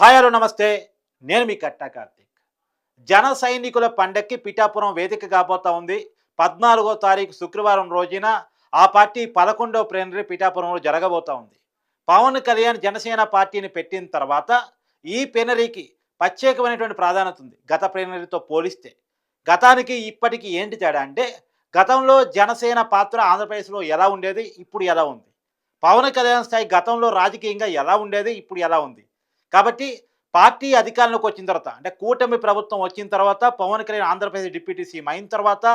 Hi hello నమస్తే. నేను మీ కట్టా కార్తీక్. జన సైనికుల పండక్కి పిఠాపురం వేదిక కాబోతా ఉంది. పద్నాలుగో తారీఖు శుక్రవారం రోజున ఆ పార్టీ పదకొండవ ప్లేనరీ పిఠాపురంలో జరగబోతా ఉంది. పవన్ కళ్యాణ్ జనసేన పార్టీని పెట్టిన తర్వాత ఈ ప్లేనరీకి ప్రత్యేకమైనటువంటి ప్రాధాన్యత ఉంది. గత ప్లేనరీతో పోలిస్తే గతానికి ఇప్పటికి ఏంటి తేడా అంటే గతంలో జనసేన పాత్ర ఆంధ్రప్రదేశ్లో ఎలా ఉండేది? ఇప్పుడు ఎలా ఉంది? పవన్ కళ్యాణ్ స్థాయి గతంలో రాజకీయంగా ఎలా ఉండేది? ఇప్పుడు ఎలా ఉంది? కాబట్టి పార్టీ అధికారంలోకి వచ్చిన తర్వాత అంటే కూటమి ప్రభుత్వం వచ్చిన తర్వాత పవన్ కళ్యాణ్ ఆంధ్రప్రదేశ్ డిప్యూటీ సీఎం అయిన తర్వాత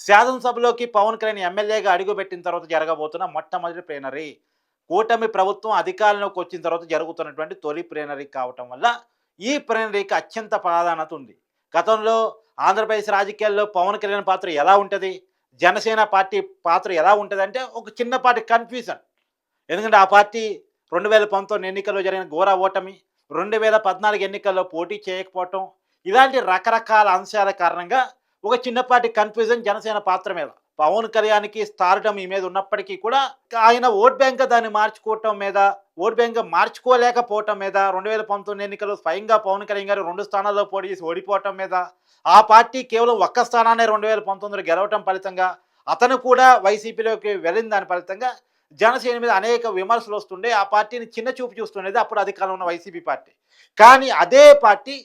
శాసనసభలోకి పవన్ కళ్యాణ్ ఎమ్మెల్యేగా అడుగుపెట్టిన తర్వాత జరగబోతున్న మొట్టమొదటి ప్లేనరీ కూటమి ప్రభుత్వం అధికారంలోకి వచ్చిన తర్వాత జరుగుతున్నటువంటి తొలి ప్లేనరీ కావటం వల్ల ఈ ప్లేనరీకి అత్యంత ప్రాధాన్యత ఉంది. గతంలో ఆంధ్రప్రదేశ్ రాజకీయాల్లో పవన్ కళ్యాణ్ పాత్ర ఎలా ఉంటుంది? జనసేన పార్టీ పాత్ర ఎలా ఉంటుంది అంటే ఒక చిన్నపాటి కన్ఫ్యూజన్ ఎందుకంటే ఆ పార్టీ రెండు వేల పంతొమ్మిది ఎన్నికల్లో జరిగిన ఘోర ఓటమి రెండు వేల పద్నాలుగు ఎన్నికల్లో పోటీ చేయకపోవటం ఇలాంటి రకరకాల అంశాల కారణంగా ఒక చిన్నపాటి కన్ఫ్యూజన్ జనసేన పాత్ర మీద పవన్ కళ్యాణ్కి స్టార్డమ్ ఈ మీద ఉన్నప్పటికీ కూడా ఆయన ఓట్ బ్యాంక్ దాన్ని మార్చుకోవటం మీద ఓట్ బ్యాంక్ మార్చుకోలేకపోవటం మీద రెండు వేల పంతొమ్మిది ఎన్నికల్లో స్వయంగా పవన్ కళ్యాణ్ గారు రెండు స్థానాల్లో పోటీ చేసి ఓడిపోవటం మీద ఆ పార్టీ కేవలం ఒక్క స్థానాన్ని రెండు వేల పంతొమ్మిదిలో గెలవటం ఫలితంగా అతను కూడా వైసీపీలోకి వెళ్ళిన దాని ఫలితంగా జనసేన మీద అనేక విమర్శలు వస్తుండే ఆ పార్టీని చిన్న చూపు చూస్తుండేది అప్పుడు అధికారంలో ఉన్న వైసీపీ పార్టీ. కానీ అదే పార్టీ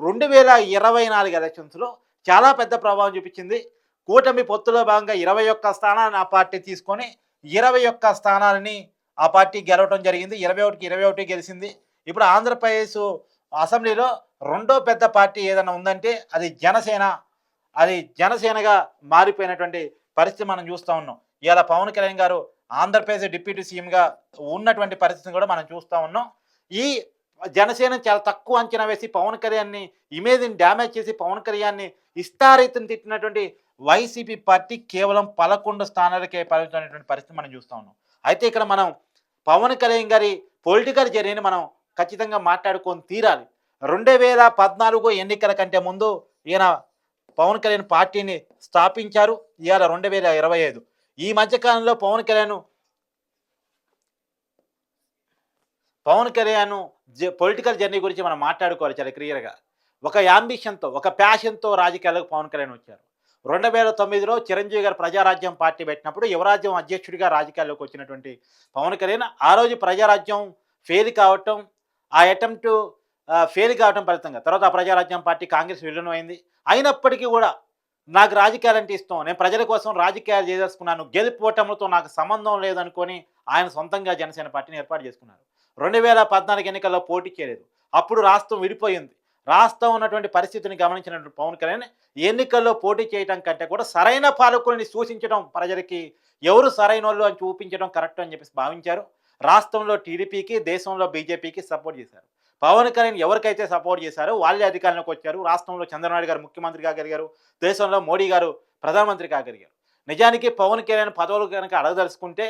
రెండు వేల ఇరవై నాలుగు ఎలక్షన్స్లో చాలా పెద్ద ప్రభావం చూపించింది. కూటమి పొత్తులో భాగంగా ఇరవై ఒక్క స్థానాన్ని ఆ పార్టీ తీసుకొని ఇరవై ఒక్క స్థానాలని ఆ పార్టీ గెలవడం జరిగింది. ఇరవై ఒకటికి ఇరవై ఒకటి గెలిచింది. ఇప్పుడు ఆంధ్రప్రదేశ్ అసెంబ్లీలో రెండో పెద్ద పార్టీ ఏదైనా ఉందంటే అది జనసేన. అది జనసేనగా మారిపోయినటువంటి పరిస్థితి మనం చూస్తూ ఉన్నాం. ఇలా పవన్ కళ్యాణ్ గారు ఆంధ్రప్రదేశ్ డిప్యూటీ సీఎంగా ఉన్నటువంటి పరిస్థితిని కూడా మనం చూస్తూ ఉన్నాం. ఈ జనసేన చాలా తక్కువ అంచనా వేసి పవన్ కళ్యాణ్ని ఇమేజ్ని డ్యామేజ్ చేసి పవన్ కళ్యాణ్ని ఇష్టారీతిని తిట్టినటువంటి వైసీపీ పార్టీ కేవలం పదకొండు స్థానాలకే పరిమితమైనటువంటి పరిస్థితి మనం చూస్తూ ఉన్నాం. అయితే ఇక్కడ మనం పవన్ కళ్యాణ్ గారి పొలిటికల్ జర్నీని మనం ఖచ్చితంగా మాట్లాడుకొని తీరాలి. రెండు వేల పద్నాలుగు ఎన్నికల కంటే ముందు ఈయన పవన్ కళ్యాణ్ పార్టీని స్థాపించారు. ఇవాళ రెండు వేల ఇరవై ఐదు. ఈ మధ్యకాలంలో పవన్ కళ్యాణ్ పవన్ కళ్యాణ్ పొలిటికల్ జర్నీ గురించి మనం మాట్లాడుకోవాలి చాలా క్లియర్గా ఒక యాంబిషన్తో ఒక ప్యాషన్తో రాజకీయాలకు పవన్ కళ్యాణ్ వచ్చారు. రెండు వేల తొమ్మిదిలో చిరంజీవి గారు ప్రజారాజ్యం పార్టీ పెట్టినప్పుడు యువరాజ్యం అధ్యక్షుడిగా రాజకీయాల్లోకి వచ్చినటువంటి పవన్ కళ్యాణ్ ఆ రోజు ప్రజారాజ్యం ఫెయిల్ కావటం ఆ అటెంప్ట్ ఫెయిల్ కావటం ఫలితంగా తర్వాత ఆ ప్రజారాజ్యం పార్టీ కాంగ్రెస్ విలీనం అయింది. అయినప్పటికీ కూడా నాకు రాజకీయాలు అంటే ఇష్టం నేను ప్రజల కోసం రాజకీయాలు చేసేసుకున్నాను. గెలిపోవటంతో నాకు సంబంధం లేదనుకొని ఆయన సొంతంగా జనసేన పార్టీని ఏర్పాటు చేసుకున్నారు. రెండు వేల పద్నాలుగు ఎన్నికల్లో పోటీ చేయలేదు. అప్పుడు రాష్ట్రం విడిపోయింది. రాష్ట్రం ఉన్నటువంటి పరిస్థితిని గమనించినటువంటి పవన్ కళ్యాణ్ ఎన్నికల్లో పోటీ చేయడం కంటే కూడా సరైన పాలకుల్ని సూచించడం ప్రజలకి ఎవరు సరైన వాళ్ళు అని చూపించడం కరెక్ట్ అని చెప్పేసి భావించారు. రాష్ట్రంలో టీడీపీకి దేశంలో బీజేపీకి సపోర్ట్ చేశారు. పవన్ కళ్యాణ్ ఎవరికైతే సపోర్ట్ చేశారో వాళ్ళే అధికారంలోకి వచ్చారు. రాష్ట్రంలో చంద్రబాబు గారు ముఖ్యమంత్రి కాగలిగారు దేశంలో మోడీ గారు ప్రధానమంత్రి కాగలిగారు నిజానికి పవన్ కళ్యాణ్ పదవులు కనుక అడగదలుచుకుంటే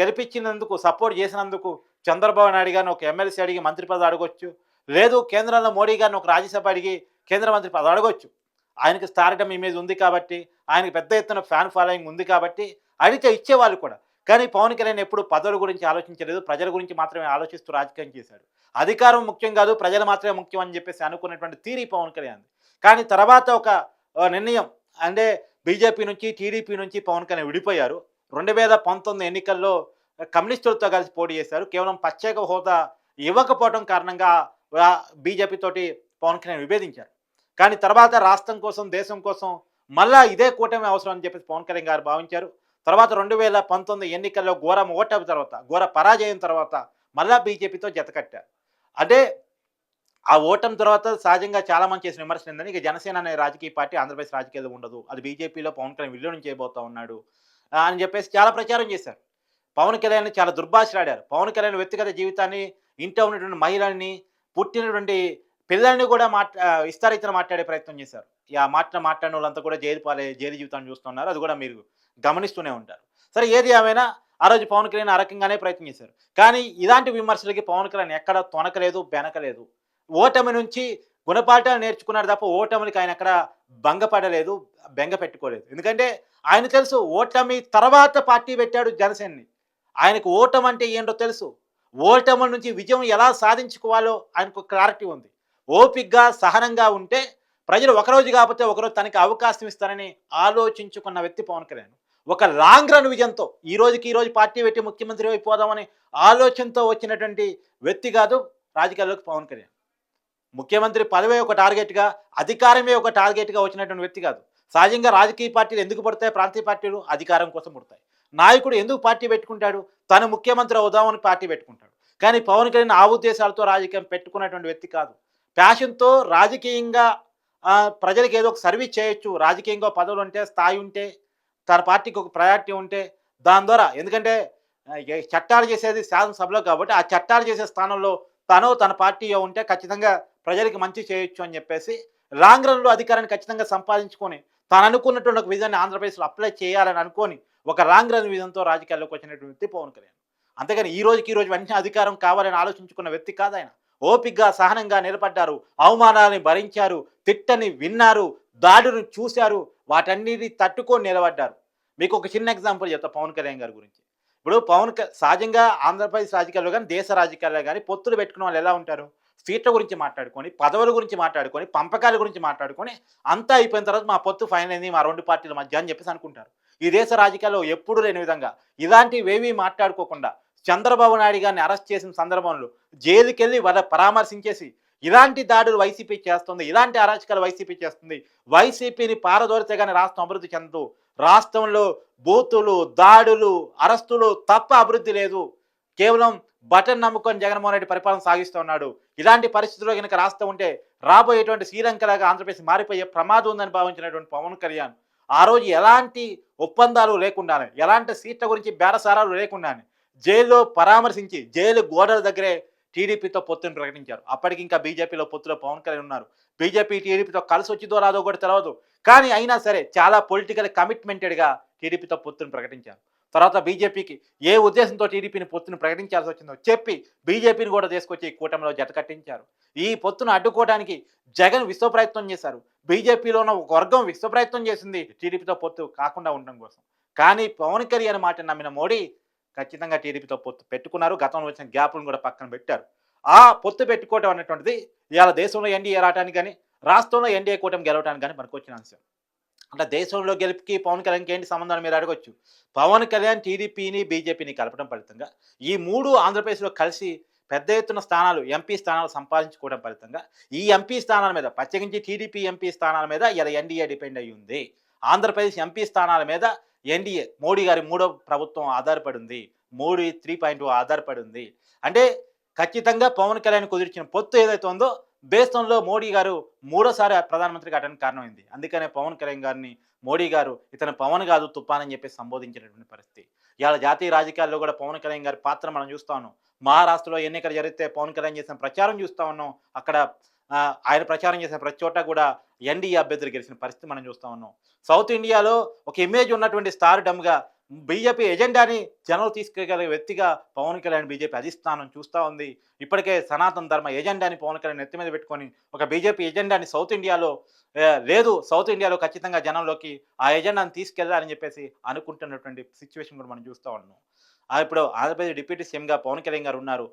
గెలిపించినందుకు సపోర్ట్ చేసినందుకు చంద్రబాబు నాయుడు గారిని ఒక ఎమ్మెల్సీ అడిగి మంత్రి పదవి అడగొచ్చు. లేదు కేంద్రంలో మోడీ గారిని ఒక రాజ్యసభ అడిగి కేంద్ర మంత్రి పదవి అడగొచ్చు. ఆయనకి స్టార్టమ్ ఇమేజ్ ఉంది కాబట్టి ఆయనకి పెద్ద ఎత్తున ఫ్యాన్ ఫాలోయింగ్ ఉంది కాబట్టి అడిగితే ఇచ్చేవాళ్ళు కూడా. కానీ పవన్ కళ్యాణ్ ఎప్పుడు పదవుల గురించి ఆలోచించలేదు. ప్రజల గురించి మాత్రమే ఆలోచిస్తూ రాజకీయం చేశాడు. అధికారం ముఖ్యం కాదు ప్రజలు మాత్రమే ముఖ్యం అని చెప్పేసి అనుకున్నటువంటి తీరి పవన్ కళ్యాణ్. కానీ తర్వాత ఒక నిర్ణయం అంటే బీజేపీ నుంచి టీడీపీ నుంచి పవన్ కళ్యాణ్ విడిపోయారు. రెండు వేల పంతొమ్మిది ఎన్నికల్లో కమ్యూనిస్టులతో కలిసి పోటీ చేశారు. కేవలం ప్రత్యేక హోదా ఇవ్వకపోవడం కారణంగా బీజేపీ తోటి పవన్ కళ్యాణ్ విభేదించారు. కానీ తర్వాత రాష్ట్రం కోసం దేశం కోసం మళ్ళా ఇదే కూటమి అవసరం అని చెప్పేసి పవన్ కళ్యాణ్ గారు భావించారు. తర్వాత రెండు వేల పంతొమ్మిది ఎన్నికల్లో ఘోర ఓటమి తర్వాత ఘోర పరాజయం తర్వాత మళ్ళా బీజేపీతో జతకట్టారు అంటే ఆ ఓటమి తర్వాత సహజంగా చాలా మంది చేసిన విమర్శలు ఏంటంటే ఇక జనసేన అనే రాజకీయ పార్టీ ఆంధ్రప్రదేశ్ రాజకీయాలు ఉండదు. అది బీజేపీలో పవన్ కళ్యాణ్ విలీనం చేయబోతా ఉన్నాడు. అని చెప్పేసి చాలా ప్రచారం చేశారు. పవన్ కళ్యాణ్ చాలా దుర్భాషలాడారు. పవన్ కళ్యాణ్ వ్యక్తిగత జీవితాన్ని ఇంట్లో ఉన్నటువంటి మహిళల్ని పుట్టినటువంటి పిల్లల్ని కూడా మాట్ ఆ, మాట్లాడే ప్రయత్నం చేశారు. ఆ మాట మాట్లాడిన వాళ్ళంతా కూడా జైలు పాలే జైలు జీవితాన్ని చూస్తున్నారు. అది కూడా మీరు గమనిస్తూనే ఉంటారు. సరే ఏది ఏమైనా ఆ రోజు పవన్ కళ్యాణ్ ఆ రకంగానే ప్రయత్నం చేశారు. కానీ ఇలాంటి విమర్శలకి పవన్ కళ్యాణ్ ఎక్కడ తొనకలేదు బెనకలేదు. ఓటమి నుంచి గుణపాఠాలు నేర్చుకున్నాడు తప్ప ఓటమికి ఆయన ఎక్కడ భంగపడలేదు బెంగ పెట్టుకోలేదు. ఎందుకంటే ఆయన తెలుసు ఓటమి తర్వాత పార్టీ పెట్టాడు జనసేనని. ఆయనకు ఓటమి అంటే ఏంటో తెలుసు. ఓటమి నుంచి విజయం ఎలా సాధించుకోవాలో ఆయనకు క్లారిటీ ఉంది. ఓపిక్గా సహనంగా ఉంటే ప్రజలు ఒకరోజు కాకపోతే ఒకరోజు తనకి అవకాశం ఇస్తారని ఆలోచించుకున్న వ్యక్తి పవన్ కళ్యాణ్. ఒక లాంగ్ రన్ విజన్తో ఈ రోజుకి ఈరోజు పార్టీ పెట్టి ముఖ్యమంత్రి అయిపోదామని ఆలోచనతో వచ్చినటువంటి వ్యక్తి కాదు రాజకీయాల్లోకి పవన్ కళ్యాణ్. ముఖ్యమంత్రి పదవే ఒక టార్గెట్గా అధికారమే ఒక టార్గెట్గా వచ్చినటువంటి వ్యక్తి కాదు. సహజంగా రాజకీయ పార్టీలు ఎందుకు పడతాయి? ప్రాంతీయ పార్టీలు అధికారం కోసం పుడతాయి. నాయకుడు ఎందుకు పార్టీ పెట్టుకుంటాడు? తను ముఖ్యమంత్రి అవుదామని పార్టీ పెట్టుకుంటాడు. కానీ పవన్ కళ్యాణ్ ఆ ఉద్దేశాలతో రాజకీయం పెట్టుకున్నటువంటి వ్యక్తి కాదు. ప్యాషన్తో రాజకీయంగా ప్రజలకు ఏదో ఒక సర్వీస్ చేయొచ్చు. రాజకీయంగా పదవులు ఉంటే స్థాయి ఉంటే తన పార్టీకి ఒక ప్రయారిటీ ఉంటే దాని ద్వారా ఎందుకంటే చట్టాలు చేసేది శాసనసభలో కాబట్టి ఆ చట్టాలు చేసే స్థానంలో తను తన పార్టీ ఉంటే ఖచ్చితంగా ప్రజలకి మంచి చేయొచ్చు అని చెప్పేసి లాంగ్ రన్లో అధికారాన్ని ఖచ్చితంగా సంపాదించుకొని తాను అనుకున్నటువంటి ఒక విధాన్ని ఆంధ్రప్రదేశ్లో అప్లై చేయాలని అనుకొని ఒక లాంగ్ రన్ విధంతో రాజకీయాల్లోకి వచ్చినటువంటి వ్యక్తి పవన్ కళ్యాణ్. అంతేగాని ఈ రోజుకి ఈ రోజు వెంటనే అధికారం కావాలని ఆలోచించుకున్న వ్యక్తి కాదు ఆయన ఓపిగ్గా సహనంగా నిలబడ్డారు అవమానాలని భరించారు తిట్టని విన్నారు దాడును చూశారు వాటన్నిటిని తట్టుకొని నిలబడ్డారు. మీకు ఒక చిన్న ఎగ్జాంపుల్ చెప్తా పవన్ కళ్యాణ్ గారి గురించి. ఇప్పుడు పవన్ సహజంగా ఆంధ్రప్రదేశ్ రాజకీయాల్లో కానీ దేశ రాజకీయాల్లో కానీ పొత్తులు పెట్టుకున్న వాళ్ళు ఎలా ఉంటారు? సీట్ల గురించి మాట్లాడుకొని పదవుల గురించి మాట్లాడుకొని పంపకాల గురించి మాట్లాడుకొని అంతా అయిపోయిన తర్వాత మా పొత్తు ఫైన్ అయింది మా రెండు పార్టీల మధ్య అని చెప్పేసి అనుకుంటారు. ఈ దేశ రాజకీయాల్లో ఎప్పుడు లేని విధంగా ఇలాంటివేవీ మాట్లాడుకోకుండా చంద్రబాబు నాయుడు గారిని అరెస్ట్ చేసిన సందర్భంలో జైలుకెళ్ళి వాళ్ళ పరామర్శించేసి ఇలాంటి దాడులు వైసీపీ చేస్తుంది ఇలాంటి అరాచకాలు వైసీపీ చేస్తుంది. వైసీపీని పారదోరితే కానీ రాష్ట్రం అభివృద్ధి చెందదు. రాష్ట్రంలో బూతులు దాడులు అరెస్టులు తప్ప అభివృద్ధి లేదు. కేవలం బటన్ నమ్ముకొని జగన్మోహన్ రెడ్డి పరిపాలన సాగిస్తూ ఉన్నాడు. ఇలాంటి పరిస్థితుల్లో కనుక రాస్తూ ఉంటే రాబోయేటువంటి శ్రీలంకలాగా ఆంధ్రప్రదేశ్ మారిపోయే ప్రమాదం ఉందని భావించినటువంటి పవన్ కళ్యాణ్ ఆ రోజు ఎలాంటి ఒప్పందాలు లేకుండానే ఎలాంటి సీట్ల గురించి బేరసారాలు లేకుండానే జైల్లో పరామర్శించి జైలు గోడల దగ్గరే టీడీపీతో పొత్తుని ప్రకటించారు. అప్పటికి ఇంకా బీజేపీలో పొత్తులో పవన్ కళ్యాణ్ ఉన్నారు. బీజేపీ టీడీపీతో కలిసి వచ్చిందో రాదో కూడా తెలియదు కానీ అయినా సరే చాలా పొలిటికల్ కమిట్మెంటెడ్గా టీడీపీతో పొత్తును ప్రకటించారు. తర్వాత బీజేపీకి ఏ ఉద్దేశంతో టీడీపీని పొత్తును ప్రకటించాల్సి వచ్చిందో చెప్పి బీజేపీని కూడా తీసుకొచ్చి ఈ కూటమిలో జత కట్టించారు. ఈ పొత్తును అడ్డుకోవడానికి జగన్ విశ్వప్రయత్నం చేశారు. బీజేపీలో ఉన్న ఒక వర్గం విశ్వప్రయత్నం చేసింది టీడీపీతో పొత్తు కాకుండా ఉండడం కోసం. కానీ పవన్ కళ్యాణ్ మాట నమ్మిన మోడీ ఖచ్చితంగా టీడీపీతో పొత్తు పెట్టుకున్నారు. గతంలో వచ్చిన గ్యాప్లను కూడా పక్కన పెట్టారు. ఆ పొత్తు పెట్టుకోవటం అనేటువంటిది ఇవాళ దేశంలో ఎన్డీఏ రావడానికి కానీ రాష్ట్రంలో ఎన్డీఏ కూటమి గెలవడానికి కానీ మనకు వచ్చిన అంశం. అంటే దేశంలో గెలుపుకి పవన్ కళ్యాణ్కి ఏంటి సంబంధం మీరు అడగొచ్చు? పవన్ కళ్యాణ్ టీడీపీని బీజేపీని కలపడం ఫలితంగా ఈ మూడు ఆంధ్రప్రదేశ్లో కలిసి పెద్ద ఎత్తున స్థానాలు ఎంపీ స్థానాలు సంపాదించుకోవడం ఫలితంగా ఈ ఎంపీ స్థానాల మీద ప్రత్యేకించి టీడీపీ ఎంపీ స్థానాల మీద ఇలా ఎన్డీఏ డిపెండ్ అయ్యి ఉంది ఆంధ్రప్రదేశ్ ఎంపీ స్థానాల మీద ఎన్డీఏ మోడీ గారి మూడో ప్రభుత్వం ఆధారపడి ఉంది మోడీ త్రీ పాయింట్ ఆధారపడి ఉంది అంటే ఖచ్చితంగా పవన్ కళ్యాణ్ కుదిర్చిన పొత్తు ఏదైతే ఉందో దేశంలో మోడీ గారు మూడోసారి ప్రధానమంత్రి కావడానికి కారణమైంది. అందుకనే పవన్ కళ్యాణ్ గారిని మోడీ గారు ఇతను పవన్ కాదు తుఫాన్ అని చెప్పి సంబోధించినటువంటి పరిస్థితి. ఇవాళ జాతీయ రాజకీయాల్లో కూడా పవన్ కళ్యాణ్ గారి పాత్ర మనం చూస్తా ఉన్నాం. మహారాష్ట్రలో ఎన్నికలు జరిగితే పవన్ కళ్యాణ్ చేసిన ప్రచారం చూస్తా ఉన్నాం. అక్కడ ఆయన ప్రచారం చేసిన ప్రతి చోట కూడా ఎన్డీఏ అభ్యర్థులు గెలిచిన పరిస్థితి మనం చూస్తా ఉన్నాం. సౌత్ ఇండియాలో ఒక ఇమేజ్ ఉన్నటువంటి స్టార్ డమ్గా బీజేపీ ఎజెండాని జనం తీసుకెళ్ళగలిగే వ్యక్తిగా పవన్ కళ్యాణ్ బీజేపీ అధిష్టానం చూస్తూ ఉంది. ఇప్పటికే సనాతన ధర్మ ఎజెండాని పవన్ కళ్యాణ్ నెత్తి మీద పెట్టుకొని ఒక బీజేపీ ఎజెండాని సౌత్ ఇండియాలో లేదు సౌత్ ఇండియాలో ఖచ్చితంగా జనంలోకి ఆ ఎజెండాని తీసుకెళ్ళాలని చెప్పేసి అనుకుంటున్నటువంటి సిచ్యువేషన్ కూడా మనం చూస్తూ ఉన్నాం. ఆ, ఇప్పుడు ఆంధ్రప్రదేశ్ డిప్యూటీ సీఎంగా పవన్ కళ్యాణ్ గారు ఉన్నారు.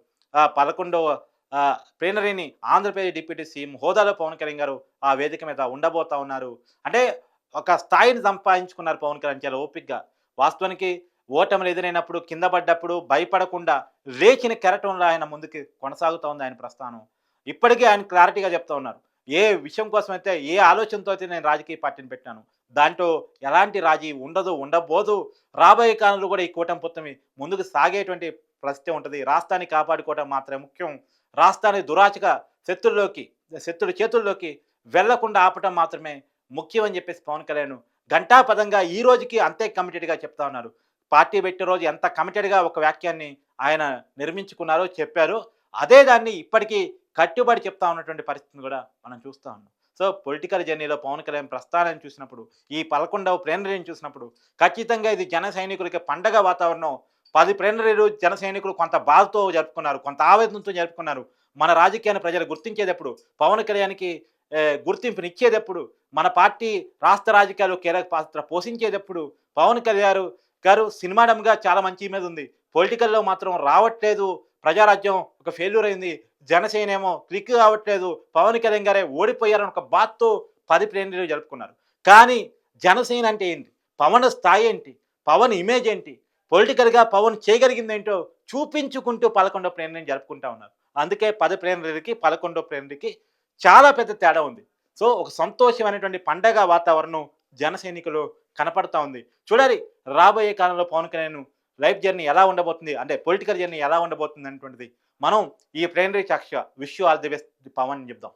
పదకొండవ ప్లీనరీని ఆంధ్రప్రదేశ్ డిప్యూటీ సీఎం హోదాలో పవన్ కళ్యాణ్ గారు ఆ వేదిక మీద ఉండబోతా ఉన్నారు. అంటే ఒక స్థాయిని సంపాదించుకున్నారు పవన్ కళ్యాణ్ చాలా ఓపిక్గా వాస్తవానికి ఓటములు ఎదురైనప్పుడు కింద పడ్డప్పుడు భయపడకుండా లేచిన కెరటంలో ఆయన ముందుకు కొనసాగుతూ ఉంది ఆయన ప్రస్థానం. ఇప్పటికీ ఆయన క్లారిటీగా చెప్తా ఉన్నారు. ఏ విషయం కోసం అయితే ఏ ఆలోచనతో అయితే నేను రాజకీయ పార్టీని పెట్టాను దాంట్లో ఎలాంటి రాజీ ఉండదు ఉండబోదు. రాబోయే కాలంలో కూడా ఈ కూటమి పొత్తమి ముందుకు సాగేటువంటి పరిస్థితి ఉంటుంది. రాష్ట్రాన్ని కాపాడుకోవడం మాత్రమే ముఖ్యం. రాష్ట్రాన్ని దురాచక శత్రుల్లోకి శత్రుల చేతుల్లోకి వెళ్ళకుండా ఆపటం మాత్రమే ముఖ్యం అని చెప్పేసి పవన్ కళ్యాణ్ ఘంటాపదంగా ఈ రోజుకి అంతే కమిటెడ్గా చెప్తా ఉన్నారు. పార్టీ పెట్టిన రోజు ఎంత కమిటెడ్గా ఒక వాక్యాన్ని ఆయన నిర్మించుకున్నారో చెప్పారు అదే దాన్ని ఇప్పటికీ కట్టుబడి చెప్తా ఉన్నటువంటి పరిస్థితిని కూడా మనం చూస్తూ ఉన్నాం. సో పొలిటికల్ జర్నీలో పవన్ కళ్యాణ్ ప్రస్థానాన్ని చూసినప్పుడు ఈ పదకొండవ ప్రేరణ చూసినప్పుడు ఖచ్చితంగా ఇది జన సైనికులకి పండగ వాతావరణం పది ప్రేరణలు జన సైనికులు కొంత బాధతో జరుపుకున్నారు కొంత ఆవేదనతో జరుపుకున్నారు. మన రాజకీయాన్ని ప్రజలు గుర్తించేటప్పుడు పవన్ కళ్యాణ్కి గుర్తింపునిచ్చేటప్పుడు మన పార్టీ రాష్ట్ర రాజకీయాల్లో కీలక పాత్ర పోషించేటప్పుడు పవన్ కళ్యాణ్ గారు సినిమాడంగా చాలా మంచి మీద ఉంది. పొలిటికల్లో మాత్రం రావట్లేదు. ప్రజారాజ్యం ఒక ఫెయిల్యూర్ అయింది. జనసేన ఏమో క్లిక్ కావట్లేదు. పవన్ కళ్యాణ్ గారే ఓడిపోయారని ఒక బాత్తో పది ప్రేణులు జరుపుకున్నారు. కానీ జనసేన అంటే ఏంటి? పవన్ స్థాయి ఏంటి? పవన్ ఇమేజ్ ఏంటి? పొలిటికల్గా పవన్ చేయగలిగింది ఏంటో చూపించుకుంటూ పదకొండో ప్రేరణని జరుపుకుంటా ఉన్నారు. అందుకే పది ప్రేమకి పదకొండో ప్రేరణకి చాలా పెద్ద తేడా ఉంది. సో ఒక సంతోషమైనటువంటి పండగ వాతావరణం జన సైనికులు కనపడతా ఉంది. చూడాలి రాబోయే కాలంలో పవన్ కళ్యాణ్ లైఫ్ జర్నీ ఎలా ఉండబోతుంది? అంటే పొలిటికల్ జర్నీ ఎలా ఉండబోతుంది అనేటువంటిది. మనం ఈ ప్రేరణి చక్ష wish all the best. Pawan అని చెప్దాం.